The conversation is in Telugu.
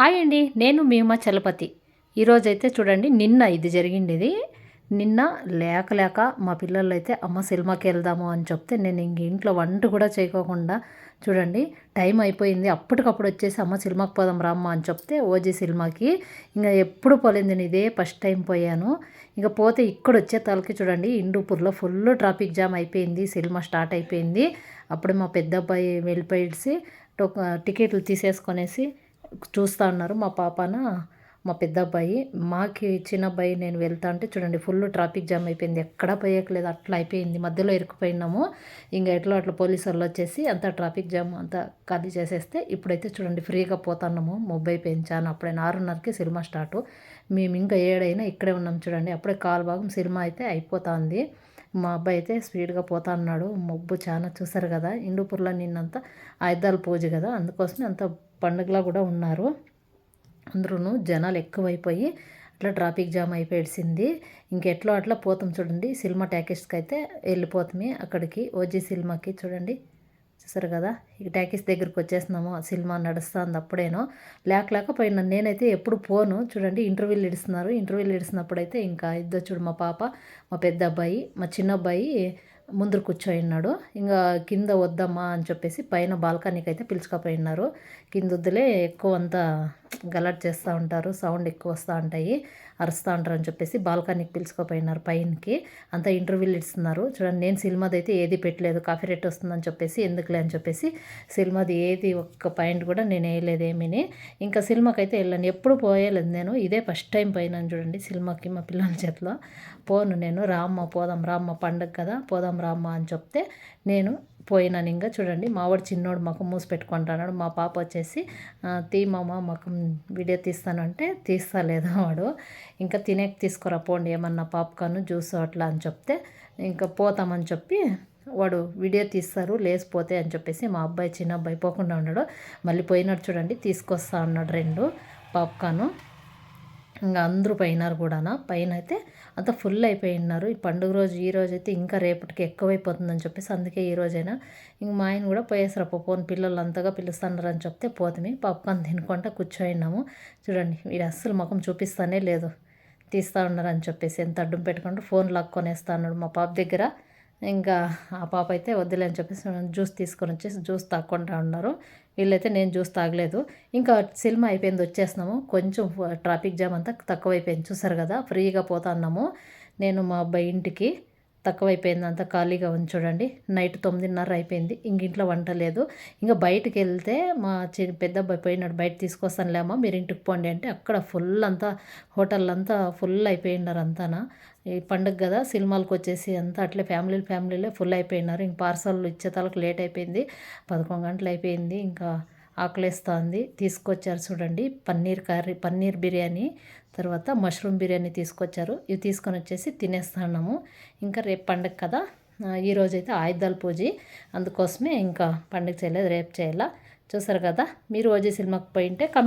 హాయ్ అండి నేను మీమా చలపతి. ఈరోజైతే చూడండి నిన్న ఇది జరిగింది ఇది నిన్న లేక లేక మా పిల్లలు అయితే అమ్మ సినిమాకి వెళ్దాము అని చెప్తే నేను ఇంక ఇంట్లో వంట కూడా చేయకోకుండా చూడండి టైం అయిపోయింది. అప్పటికప్పుడు వచ్చేసి అమ్మ సినిమాకి పోదాం రామ్మ అని చెప్తే ఓజీ సినిమాకి. ఇంకా ఎప్పుడు పోలేదు నేను ఇదే ఫస్ట్ టైం పోయాను. ఇంకా పోతే ఇక్కడ వచ్చే తలకి చూడండి ఇండూపూర్లో ఫుల్ ట్రాఫిక్ జామ్ అయిపోయింది సినిమా స్టార్ట్ అయిపోయింది. అప్పుడు మా పెద్ద అబ్బాయి వెళ్ళిపోయేసి టికెట్లు తీసేసుకొనేసి చూస్తూ ఉన్నారు మా పాపన మా పెద్ద అబ్బాయి మాకి చిన్న అబ్బాయి నేను వెళ్తా అంటే చూడండి ఫుల్ ట్రాఫిక్ జామ్ అయిపోయింది. ఎక్కడా పోయట్లేదు అట్లా అయిపోయింది. మధ్యలో ఇరుక్కుపోయినాము. ఇంకా ఎట్లా అట్లా పోలీసు వాళ్ళు వచ్చేసి అంతా ట్రాఫిక్ జామ్ అంతా ఖాళీ చేసేస్తే ఇప్పుడైతే చూడండి ఫ్రీగా పోతున్నాము. మొబ్బై పెంచాను. అప్పుడైనా ఆరున్నరకి సినిమా స్టార్ట్. మేము ఇంకా ఏడైనా ఇక్కడే ఉన్నాం చూడండి. అప్పుడే కాలు భాగం సినిమా అయితే అయిపోతుంది. మా అబ్బాయి అయితే స్పీడ్గా పోతా అన్నాడు. మబ్బు చాలా చూసారు కదా ఇండూపూర్లో నిన్నంతా ఆయుధాల పూజ కదా అందుకోసమే అంత పండుగలా కూడా ఉన్నారు. అందరూ జనాలు ఎక్కువైపోయి అట్లా ట్రాఫిక్ జామ్ అయిపోయింది ఇంకెట్లో అట్లా పోతాం చూడండి. సినిమా ట్యాకెట్స్కి అయితే వెళ్ళిపోతామే అక్కడికి. ఓజీ సినిమాకి చూడండి. చూసారు కదా? ఇక ట్యాకీస్ దగ్గరికి వచ్చేసినాము సినిమా నడుస్తుంది అప్పుడేనో లేక లేకపోయినా నేనైతే ఎప్పుడు పోను. చూడండి ఇంటర్వ్యూలు ఇడుస్తున్నారు. ఇంటర్వ్యూలు ఇడిసినప్పుడైతే ఇంకా ఇద్దరు చూడు మా పాప మా పెద్ద అబ్బాయి మా చిన్న అబ్బాయి ముందర కూర్చోయినాడు ఇంకా కింద వద్దమ్మా అని చెప్పేసి పైన బాల్కనీకి అయితే పిలుచుకపోయినారు. కింద వద్దులే ఎక్కువ అంతా గలట్ చేస్తూ ఉంటారు సౌండ్ ఎక్కువ వస్తూ ఉంటాయి అరుస్తూ ఉంటారు అని చెప్పేసి బాల్కనీకి పిలుచుకోపోయినారు పైనకి. అంతా ఇంటర్వ్యూలు ఇస్తున్నారు. చూడండి నేను సినిమాది అయితే ఏది పెట్టలేదు కాఫీ రేట్ వస్తుందని చెప్పేసి ఎందుకులే అని చెప్పేసి సినిమాది ఏది ఒక్క పాయింట్ కూడా నేను వేయలేదు ఏమీని. ఇంకా సినిమాకి అయితే వెళ్ళాను ఎప్పుడు పోయలేదు నేను. ఇదే ఫస్ట్ టైం పోయినాను చూడండి సినిమాకి మా పిల్లల చేతిలో. పోను నేను రామ్మ పోదాం రామ్మ పండగ కదా పోదాం రామ్మ అని చెప్తే నేను పోయినాను ఇంకా చూడండి మావాడు చిన్నోడు మాకు మూసి పెట్టుకుంటున్నాడు మా పాప వచ్చేసి తీ మామ మాకు వీడియో తీస్తానంటే తీస్తలేదు వాడు ఇంకా తినేకి తీసుకురా పోండి ఏమన్నా పాప్కార్న్ జ్యూస్ అట్లా అని చెప్తే ఇంకా పోతామని చెప్పి వాడు వీడియో తీస్తారు లేసిపోతే అని చెప్పేసి మా అబ్బాయి చిన్న అబ్బాయి పోకుండా ఉన్నాడు మళ్ళీ పోయినట్టు చూడండి తీసుకొస్తా ఉన్నాడు రెండు పాప్కార్ను. ఇంకా అందరూ పోయినారు కూడా పైన అయితే అంతా ఫుల్ అయిపోయినారు ఈ పండుగ రోజు ఈ రోజు అయితే ఇంకా రేపటికి ఎక్కువైపోతుందని చెప్పేసి అందుకే ఈ రోజైనా ఇంక మా ఆయన కూడా పోయేసారు. పోని పిల్లలు అంతగా పిలుస్తున్నారు అని చెప్తే పోతుంది పాప్కార్న్ తినుకుంటా కూర్చోయినాము. చూడండి వీడు అస్సలు ముఖం చూపిస్తానే లేదు. తీస్తూ ఉన్నారని చెప్పేసి ఎంత అడ్డం పెట్టుకుంటూ ఫోన్ లాక్కొనేస్తా అన్నాడు మా పాప దగ్గర. ఇంకా ఆ పాప అయితే వద్దులే అని చెప్పేసి జ్యూస్ తీసుకొని వచ్చేసి జ్యూస్ తాక్కుంటా ఉన్నారు. వీళ్ళైతే నేను జ్యూస్ తాగలేదు. ఇంకా సినిమా అయిపోయింది వచ్చేసినాము కొంచెం ట్రాఫిక్ జామ్ అంతా తక్కువైపోయింది. చూసారు కదా ఫ్రీగా పోతున్నాము నేను మా అబ్బాయి ఇంటికి తక్కువైపోయింది. అంతా ఖాళీగా ఉంది చూడండి. నైట్ తొమ్మిదిన్నర అయిపోయింది. ఇంక ఇంట్లో వంట లేదు. ఇంకా బయటికి వెళ్తే మా చి పెద్ద అబ్బాయి పోయినాడు. బయట తీసుకొస్తానులేమా మీరు ఇంటికి పోండి అంటే అక్కడ ఫుల్ అంతా హోటల్ అంతా ఫుల్ అయిపోయినారు అంతానా. ఈ పండుగ కదా సినిమాలకు వచ్చేసి అంతా అట్లే ఫ్యామిలీలు ఫ్యామిలీలే ఫుల్ అయిపోయినారు ఇంక పార్సల్ ఇచ్చే తలకు లేట్ అయిపోయింది. పదకొండు గంటలు అయిపోయింది ఇంకా ఆకలిస్తుంది. తీసుకొచ్చారు చూడండి. పన్నీర్ కర్రీ పన్నీర్ బిర్యానీ తర్వాత మష్రూమ్ బిర్యానీ తీసుకొచ్చారు. ఇవి తీసుకొని వచ్చేసి తినేస్తున్నాము. ఇంకా రేపు పండగ కదా. ఈరోజైతే ఆయుధాల పూజ. అందుకోసమే ఇంకా పండుగ చేయలేదు రేపు చేయాల. చూసారు కదా? మీరు ఓజీ సినిమాకి పోయింటే కమెంట్